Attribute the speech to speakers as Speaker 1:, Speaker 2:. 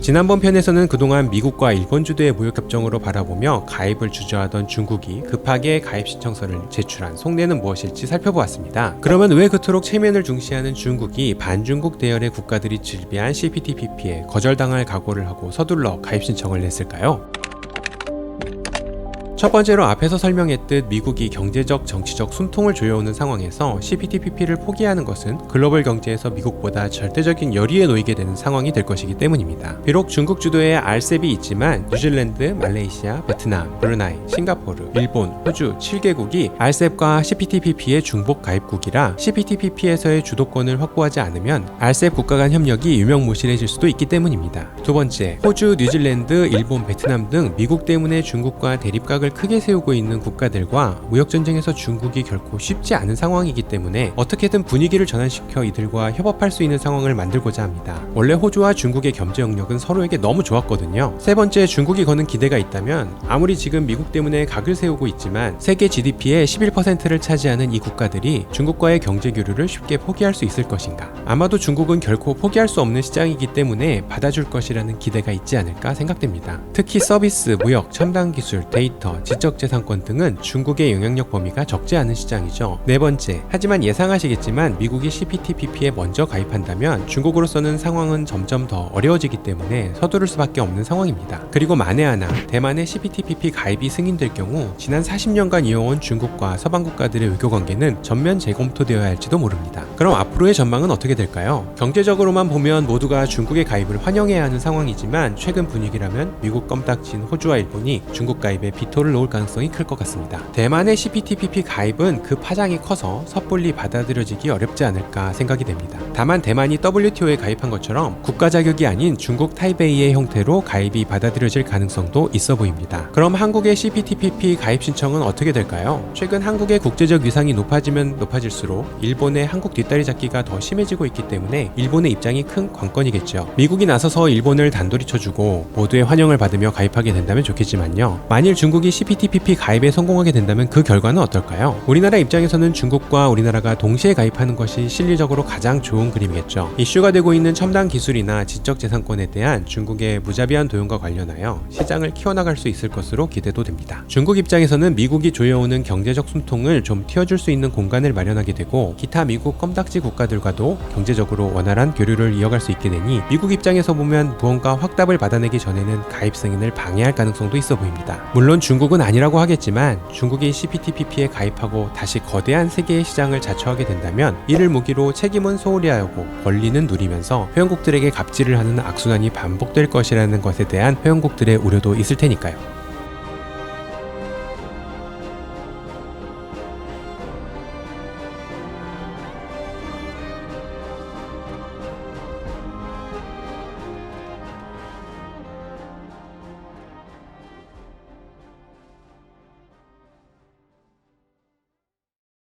Speaker 1: 지난번 편에서는 그동안 미국과 일본 주도의 무역 협정으로 바라보며 가입을 주저하던 중국이 급하게 가입 신청서를 제출한 속내는 무엇일지 살펴보았습니다. 그러면 왜 그토록 체면을 중시하는 중국이 반중국 대열의 국가들이 질비한 CPTPP에 거절당할 각오를 하고 서둘러 가입 신청을 냈을까요? 첫 번째로 앞에서 설명했듯 미국이 경제적, 정치적 숨통을 조여오는 상황에서 CPTPP를 포기하는 것은 글로벌 경제에서 미국보다 절대적인 열의에 놓이게 되는 상황이 될 것이기 때문입니다. 비록 중국 주도의 RCEP이 있지만 뉴질랜드, 말레이시아, 베트남, 브루나이, 싱가포르, 일본, 호주 7개국이 RCEP과 CPTPP의 중복 가입국이라 CPTPP에서의 주도권을 확보하지 않으면 RCEP 국가 간 협력이 유명무실해질 수도 있기 때문입니다. 두 번째, 호주, 뉴질랜드, 일본, 베트남 등 미국 때문에 중국과 대립각을 크게 세우고 있는 국가들과 무역전쟁에서 중국이 결코 쉽지 않은 상황이기 때문에 어떻게든 분위기를 전환시켜 이들과 협업할 수 있는 상황을 만들고자 합니다. 원래 호주와 중국의 경제 영역은 서로에게 너무 좋았거든요. 세 번째, 중국이 거는 기대가 있다면 아무리 지금 미국 때문에 각을 세우고 있지만 세계 GDP의 11%를 차지하는 이 국가들이 중국과의 경제 교류를 쉽게 포기할 수 있을 것인가? 아마도 중국은 결코 포기할 수 없는 시장이기 때문에 받아줄 것이라는 기대가 있지 않을까 생각됩니다. 특히 서비스, 무역, 첨단 기술, 데이터, 지적재산권 등은 중국의 영향력 범위가 적지 않은 시장이죠. 네 번째, 하지만 예상하시겠지만 미국이 CPTPP에 먼저 가입한다면 중국으로서는 상황은 점점 더 어려워지기 때문에 서두를 수밖에 없는 상황입니다. 그리고 만에 하나 대만의 CPTPP 가입이 승인될 경우 지난 40년간 이어온 중국과 서방 국가들의 외교 관계는 전면 재검토되어야 할지도 모릅니다. 그럼 앞으로의 전망은 어떻게 될까요? 경제적으로만 보면 모두가 중국의 가입을 환영해야 하는 상황이지만 최근 분위기라면 미국 껌딱진 호주와 일본이 중국 가입에 비토를 놓을 가능성이 클 것 같습니다. 대만의 CPTPP 가입은 그 파장이 커서 섣불리 받아들여지기 어렵지 않을까 생각이 됩니다. 다만 대만이 WTO에 가입한 것처럼 국가 자격이 아닌 중국 타이베이의 형태로 가입이 받아들여질 가능성도 있어 보입니다. 그럼 한국의 CPTPP 가입 신청은 어떻게 될까요? 최근 한국의 국제적 위상이 높아지면 높아질수록 일본의 한국 뒷다리 잡기가 더 심해지고 있기 때문에 일본의 입장이 큰 관건이겠죠. 미국이 나서서 일본을 단돌이 쳐주고 모두의 환영을 받으며 가입하게 된다면 좋겠지만요. 만일 중국이 CPTPP 가입에 성공하게 된다면 그 결과는 어떨까요? 우리나라 입장에서는 중국과 우리나라가 동시에 가입하는 것이 실리적으로 가장 좋은 그림이겠죠. 이슈가 되고 있는 첨단 기술이나 지적 재산권에 대한 중국의 무자비한 도용과 관련하여 시장을 키워나갈 수 있을 것으로 기대도 됩니다. 중국 입장에서는 미국이 조여오는 경제적 숨통을 좀 틔워줄 수 있는 공간을 마련하게 되고 기타 미국 껌딱지 국가들과도 경제적으로 원활한 교류를 이어갈 수 있게 되니 미국 입장에서 보면 무언가 확답을 받아내기 전에는 가입 승인을 방해할 가능성도 있어 보입니다. 물론 중 국은 아니라고 하겠지만 중국이 CPTPP에 가입하고 다시 거대한 세계의 시장을 자처하게 된다면 이를 무기로 책임은 소홀히 하고 권리는 누리면서 회원국들에게 갑질을 하는 악순환이 반복될 것이라는 것에 대한 회원국들의 우려도 있을 테니까요.